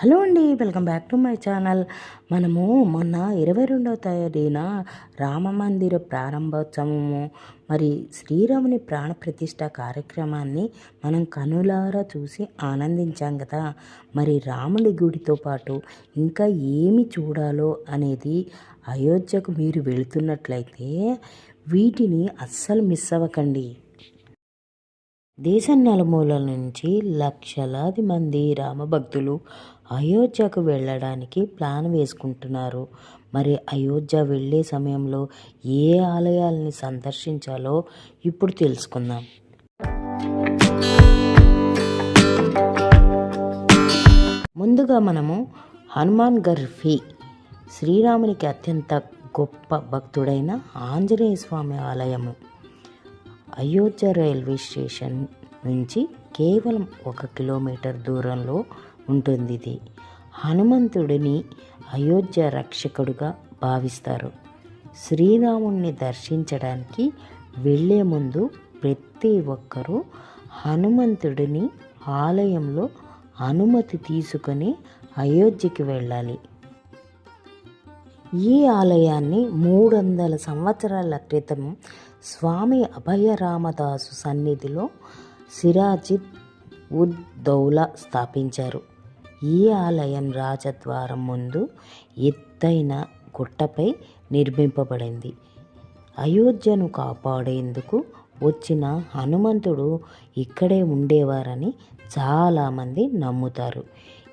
Hello అండి welcome back to my channel. మనము మొన్న ఇరవై రెండవ తేదీన రామ మందిర ప్రారంభోత్సవము మరి శ్రీరాముని ప్రాణ ప్రతిష్ట కార్యక్రమాన్ని మనం కనులారా చూసి ఆనందించాం కదా. మరి రాముడి గుడితో పాటు ఇంకా ఏమి చూడాలో అనేది అయోధ్యకు మీరు వెళుతున్నట్లయితే వీటిని అస్సలు మిస్ అవ్వకండి. దేశం నలుమూలల నుంచి లక్షలాది మంది రామభక్తులు అయోధ్యకు వెళ్ళడానికి ప్లాన్ వేసుకుంటున్నారు. మరి అయోధ్య వెళ్ళే సమయంలో ఏ ఆలయాల్ని సందర్శించాలో ఇప్పుడు తెలుసుకుందాం. ముందుగా మనము హనుమాన్ గర్ఫీ శ్రీరామునికి అత్యంత గొప్ప భక్తుడైన ఆంజనేయ స్వామి ఆలయము. అయోధ్య రైల్వే స్టేషన్ నుంచి కేవలం ఒక కిలోమీటర్ దూరంలో ఉంటుంది ఇది హనుమంతుడిని అయోధ్య రక్షకుడుగా భావిస్తారు. శ్రీరాముణ్ణి దర్శించడానికి వెళ్ళే ముందు ప్రతి ఒక్కరూ హనుమంతుడిని ఆలయంలో అనుమతి తీసుకొని అయోధ్యకి వెళ్ళాలి. ఈ ఆలయాన్ని మూడు వందల సంవత్సరాల క్రితం స్వామి అభయరామదాసు సన్నిధిలో సిరాజిత్ ఉద్ దౌలా స్థాపించారు. ఈ ఆలయం రాజద్వారం ముందు ఎత్తైన గుట్టపై నిర్మింపబడింది. అయోధ్యను కాపాడేందుకు వచ్చిన హనుమంతుడు ఇక్కడే ఉండేవారని చాలామంది నమ్ముతారు.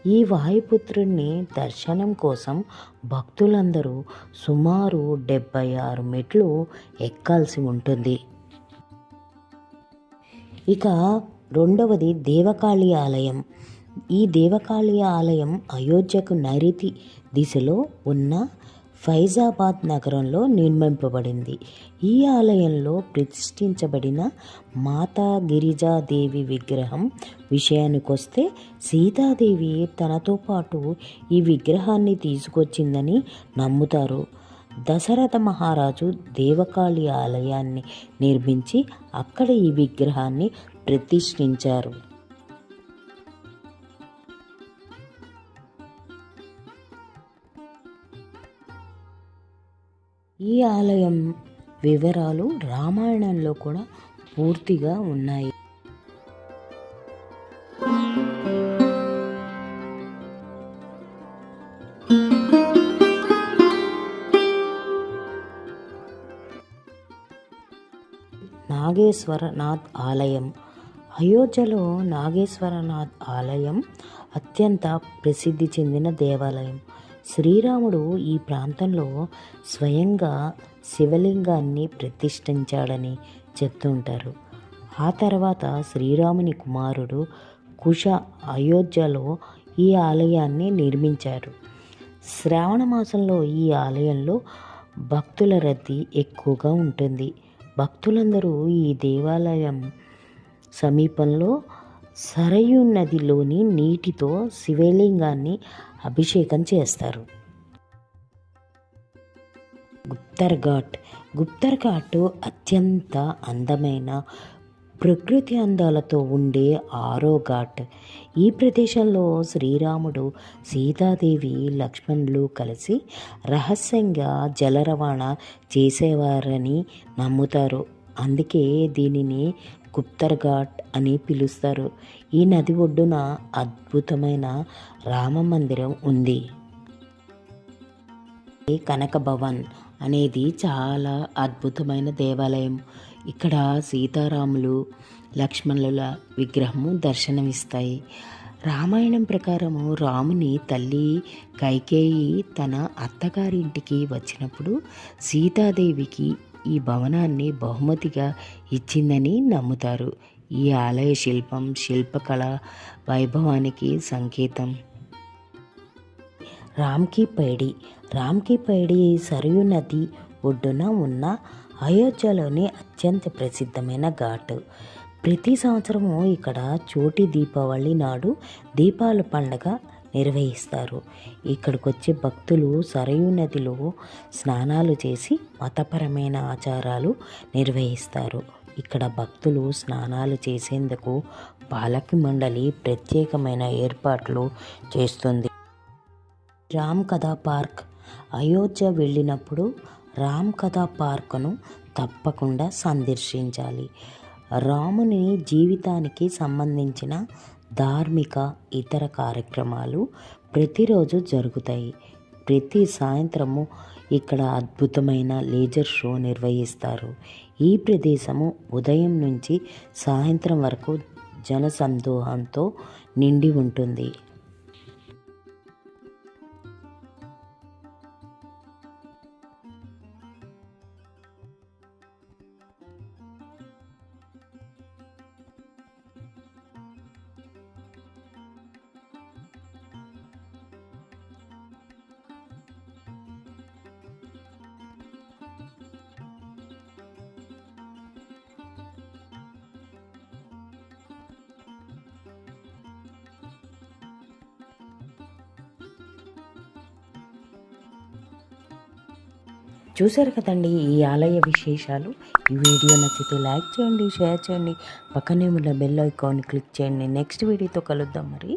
ఈ వాయుపుత్రుణ్ణి దర్శనం కోసం భక్తులందరూ సుమారు డెబ్బై ఆరు మెట్లు ఎక్కాల్సి ఉంటుంది. ఇక రెండవది దేవకాళి ఆలయం. ఈ దేవకాళి ఆలయం అయోధ్యకు నైరుతి దిశలో ఉన్న ఫైజాబాద్ నగరంలో నిర్మింపబడింది. ఈ ఆలయంలో ప్రతిష్ఠించబడిన మాతా గిరిజాదేవి విగ్రహం విషయానికొస్తే సీతాదేవి తనతో పాటు ఈ విగ్రహాన్ని తీసుకొచ్చిందని నమ్ముతారు. దశరథ మహారాజు దేవకాళి ఆలయాన్ని నిర్మించి అక్కడ ఈ విగ్రహాన్ని ప్రతిష్ఠించారు. ఈ ఆలయం వివరాలు రామాయణంలో కూడా పూర్తిగా ఉన్నాయి. నాగేశ్వరనాథ్ ఆలయం. అయోధ్యలో నాగేశ్వరనాథ్ ఆలయం అత్యంత ప్రసిద్ధి చెందిన దేవాలయం. శ్రీరాముడు ఈ ప్రాంతంలో స్వయంగా శివలింగాన్ని ప్రతిష్ఠించాడని చెప్తుంటారు ఆ తర్వాత శ్రీరాముని కుమారుడు కుష అయోధ్యలో ఈ ఆలయాన్ని నిర్మించారు. శ్రావణ మాసంలో ఈ ఆలయంలో భక్తుల రద్దీ ఎక్కువగా ఉంటుంది. భక్తులందరూ ఈ దేవాలయం సమీపంలో సరయు నదిలోని నీటితో శివలింగాన్ని అభిషేకం చేస్తారు. గుప్తర్ ఘాట్ గుప్తర్ ఘాట్ అత్యంత అందమైన ప్రకృతి అందాలతో ఉండే ఆరో ఘాట్. ఈ ప్రదేశంలో శ్రీరాముడు సీతాదేవి లక్ష్మణులు కలిసి రహస్యంగా జల రవాణా చేసేవారని నమ్ముతారు. అందుకే దీనిని గుప్తర్ ఘాట్ అని పిలుస్తారు. ఈ నది ఒడ్డున అద్భుతమైన రామ మందిరం ఉంది. కనక భవన్ అనేది చాలా అద్భుతమైన దేవాలయం. ఇక్కడ సీతారాములు లక్ష్మణుల విగ్రహము దర్శనమిస్తాయి. రామాయణం ప్రకారము రాముని తల్లి కైకేయి తన అత్తగారింటికి వచ్చినప్పుడు సీతాదేవికి ఈ భవనాన్ని బహుమతిగా ఇచ్చిందని నమ్ముతారు. ఈ ఆలయ శిల్పం శిల్పకళ వైభవానికి సంకేతం. రామ్కి పైడి. రామ్కి పైడి సరియు నది ఒడ్డున ఉన్న అయోధ్యలోని అత్యంత ప్రసిద్ధమైన ఘాట్. ప్రతి సంవత్సరము ఇక్కడ చోటి దీపావళి నాడు దీపాల పండగ నిర్వహిస్తారు. ఇక్కడికి వచ్చే భక్తులు సరయూ నదిలో స్నానాలు చేసి మతపరమైన ఆచారాలు నిర్వహిస్తారు. ఇక్కడ భక్తులు స్నానాలు చేసేందుకు పాలక మండలి ప్రత్యేకమైన ఏర్పాట్లు చేస్తుంది. రామ్ కథా పార్క్. అయోధ్య వెళ్ళినప్పుడు రామ్ కథా పార్కును తప్పకుండా సందర్శించాలి. రాముని జీవితానికి సంబంధించిన ధార్మిక ఇతర కార్యక్రమాలు ప్రతిరోజు జరుగుతాయి. ప్రతి సాయంత్రము ఇక్కడ అద్భుతమైన లేజర్ షో నిర్వహిస్తారు. ఈ ప్రదేశము ఉదయం నుంచి సాయంత్రం వరకు జనసందోహంతో నిండి ఉంటుంది. చూశారు కదండి ఈ ఆలయ విశేషాలు. ఈ వీడియో నచ్చితే లైక్ చేయండి షేర్ చేయండి. పక్కనే ఉన్న బెల్ ఐకాన్ క్లిక్ చేయండి. నెక్స్ట్ వీడియోతో కలుద్దాం మరి.